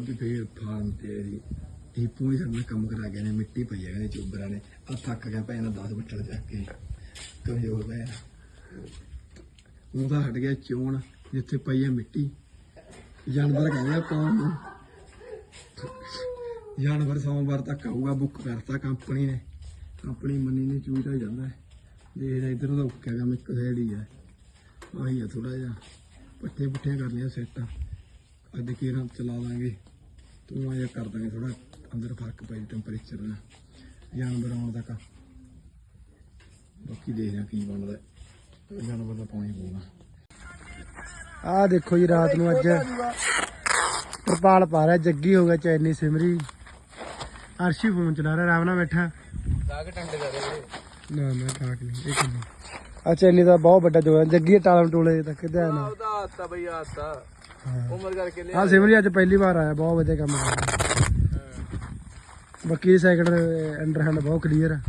ਅੱਜ ਫੇਰ ਫਾਰਮ ਤੇ ਅਸੀਂ ਦੀਪੂ ਨੇ ਸਾਡਾ ਕੰਮ ਕਰਾ ਗਏ ਨੇ, ਮਿੱਟੀ ਪਈ ਹੈ ਕਹਿੰਦੇ ਚੋਬਰਾਂ ਨੇ ਆ ਥੱਕ ਗਿਆ ਭੈਣ ਦਾ 10 ਬੱਟਲ ਚੱਕ ਕੇ। ਕਮਜ਼ੋਰ ਪਿਆ ਉਹਦਾ ਹਟ ਗਿਆ ਚੋਣ, ਜਿੱਥੇ ਪਈ ਹੈ ਮਿੱਟੀ। ਜਾਨਵਰ ਕਹਿੰਦੇ ਪਾਉਣ ਨੂੰ? ਜਾਨਵਰ ਸੋਮਵਾਰ ਤੱਕ ਆਊਗਾ ਬੁੱਕ ਕਰਤਾ ਕੰਪਨੀ ਨੇ। ਕੰਪਨੀ ਮੰਨੀ ਨੇ ਚੂਈਦਾ ਜਾਂਦਾ ਹੈ। ਦੇਖਦਾ ਇਧਰ ਦਾ ਉੱਕਿਆ ਕੰਮ, ਇੱਕ ਸਾਈਡ ਹੀ ਹੈ। ਆਹੀ ਆ ਥੋੜਾ ਜਿਹਾ। ਪੱਠੇ ਪੁੱਠੇ ਕਰ ਲਿਆ ਸੈੱਟ ਅੱਜ ਕੀ ਚਲਾ ਲਾਂਗੇ ਤੂੰ ਆਇਆ ਕਰ ਦਾਂਗੇ ਥੋੜਾ ਅੰਦਰ ਫ਼ਰਕ ਪਈ ਟੈਂਪਰੇਚਰ ਦਾ ਜਾਨਵਰ ਆਉਣ ਤੱਕ। ਬਾਕੀ ਦੇਖਦੇ ਹਾਂ ਕੀ ਬਣਦਾ। ਜਾਨਵਰ ਦਾ ਪਾਣੀ ਪਊਗਾ ਆਹ ਦੇਖੋ ਜੀ ਰਾਤ ਨੂੰ ਅੱਜ ਤਰਪਾਲ ਪਾ ਰਿਹਾ ਜੱਗੀ ਹੋ ਗਿਆ ਚੈਨੀ ਸਿਮਰੀ। ਅਰਸ਼ੀ ਫੋਨ ਚਲਾ ਰਿਹਾ ਆਰਾਮ ਨਾਲ ਬੈਠਾ। ਲਾਗ ਟੰਡੇ ਜਾ ਰਹੇ ਨਾ ਨਾ ਠਾਕ ਨਹੀਂ ਇਹ ਕਿੰਨੀ? ਆ ਚੈਨੀ ਦਾ ਬਹੁਤ ਵੱਡਾ ਜੋੜਾ ਜੱਗੀ ਟਾਲਮ ਟੋਲੇ ਤੱਕ ਧਿਆਨ ਨਾਲ ਉਹਦਾ ਆਤਾ ਬਈ ਆਤਾ ਉਮਰ ਕਰਕੇ ਲਿਆ ਆ ਸਿਮਰੀ ਅੱਜ ਪਹਿਲੀ ਵਾਰ ਆਇਆ ਬਹੁਤ ਵਧੀਆ ਕੰਮ ਕਰ ਰਿਹਾ ਬਾਕੀ ਸੈਕਿੰਡ ਅੰਡਰ ਹੈਂਡ ਬਹੁਤ ਕਲੀਅਰ ਆ।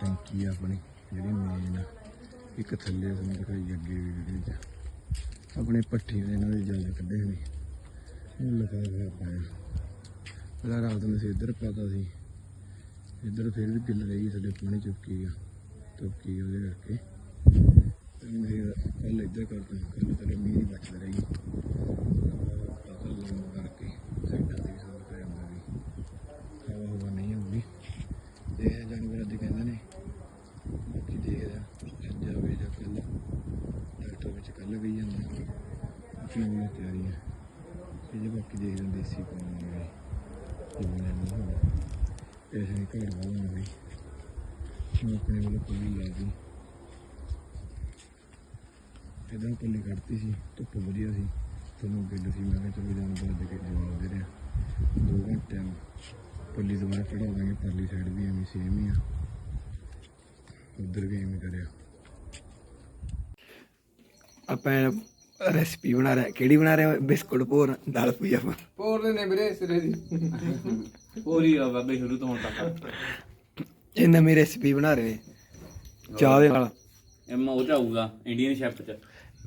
ਟੈਂਕੀ ਆਪਣੀ ਜਿਹੜੀ ਮੇਨ ਆ। ਇੱਕ ਥੱਲੇ ਤੁਹਾਨੂੰ ਦਿਖਾਈ ਅੱਗੇ ਵੀ ਵੀਡੀਓ ਚ ਆਪਣੇ ਪੱਠੇ ਦੇ ਇਹਨਾਂ ਦੇ ਜਲ ਕੱਢੇ ਹੋਏ। ਇਹ ਲਗਾ ਹੋਇਆ ਪਾਇਆ। ਇਹਦਾ ਰਾਤ ਨੂੰ ਅਸੀਂ ਇੱਧਰ ਪਾਤਾ ਸੀ। ਇੱਧਰ ਫਿਰ ਵੀ ਗਿੱਲ ਰਹੀ ਸਾਡੇ ਪਾਣੀ ਚੁੱਕੀ ਆ। ਚੁੱਕੀ ਉਹਦੇ ਕਰਕੇ ਕੱਲ ਇੱਧਰ ਕਰਦਾ ਕੱਲ ਤੇਰੇ ਮੀਂਹ ਨਹੀਂ ਬਚਦਾ ਰਹੀ। ਕੱਲ ਲੰਮ ਕਰਕੇ ਸਾਈਡਾਂ ਤੇ ਵੀ ਸਾਫ਼ ਕਰਿਆ ਵੀ, ਹਵਾ ਹਵਾ ਨਹੀਂ ਆਉਂਦੀ। ਤੇ ਇਹ ਜਾਨਵਰ ਅੱਜ ਕਹਿੰਦੇ ਨੇ ਬਾਕੀ ਦੇਖਦੇ ਆ ਅੱਜ ਆਵੇ ਜਾਂ ਕੱਲ ਡਾਕਟਰ ਵਿੱਚ ਕੱਲ ਗਈ ਜਾਂਦਾ ਆਪਣੀ ਵੀ ਤਿਆਰੀ ਹੈ ਤੇ ਜੇ ਬਾਕੀ ਦੇਖਦੇ ਹਾਂ ਦੇਸੀ ਪਾਉਣਗੇ ਜਿਵੇਂ ਨਹੀਂ ਹੋਵੇ ਇਹ ਨਹੀਂ ਘਰ ਵਾਲਾ ਵੀ ਮੈਂ ਆਪਣੇ ਵੱਲੋਂ ਪੱਲੀ ਲਾ ਦੀ ਇਦਾਂ ਪੱਲੀ ਕੱਢਤੀ ਸੀ ਧੁੱਪ ਵਧੀਆ ਸੀ। ਤੁਹਾਨੂੰ ਗਿੱਲ ਸੀ ਮੈਂ ਕਿਹਾ ਚਲੋ ਜਾਨਵਰ ਦੇ ਕੇ ਜਵਾਬ ਦੇ ਰਿਹਾ। ਦੋ ਘੰਟਿਆਂ ਨੂੰ ਪੱਲੀ ਦੁਬਾਰਾ ਚੜਾ ਦਾਂਗੇ ਪਰਲੀ ਸਾਈਡ ਵੀ ਐਵੇਂ ਸੇਮ ਹੀ ਆ। ਉਧਰ ਵੀ ਐਵੇਂ ਕਰਿਆ। ਆਪਾਂ ਰੈਸਪੀ ਬਣਾ ਰਿਹਾ ਕਿਹੜੀ ਬਣਾ ਰਿਹਾ ਬਿਸਕੁਟ ਭੋਰ ਦਾਲ ਪੂਜਾ ਪੋਰ ਨੇ ਵੀਰੇ ਸਿਰੇ ਦੀ। ਪੂਰੀ ਆ ਬਾਬੇ ਸ਼ੁਰੂ ਤੋਂ ਹੁਣ ਤੱਕ। ਇਹ ਨਵੀਂ ਰੈਸਪੀ ਬਣਾ ਰਹੇ ਨੇ। ਚਾਹ ਦੇ ਨਾਲ। ਐਮਾ ਉਹ ਚ ਆਊਗਾ ਇੰਡੀਅਨ ਸ਼ੈਫ ਚ।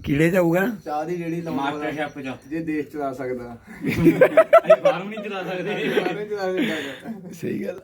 ਕੀੜੇ ਜਾਊਗਾ ਚਾਹ ਦੀ ਜਿਹੜੀ ਮਾਸਟਰ ਸ਼ੈਫ ਚ। ਜੇ ਦੇਸ਼ ਚਲਾ ਸਕਦਾ। ਅਸੀਂ ਬਾਹਰੋਂ ਨਹੀਂ ਚਲਾ ਸਕਦੇ। ਸਾਰੇ ਚਲਾ ਸਕਦਾ। ਸਹੀ ਗੱਲ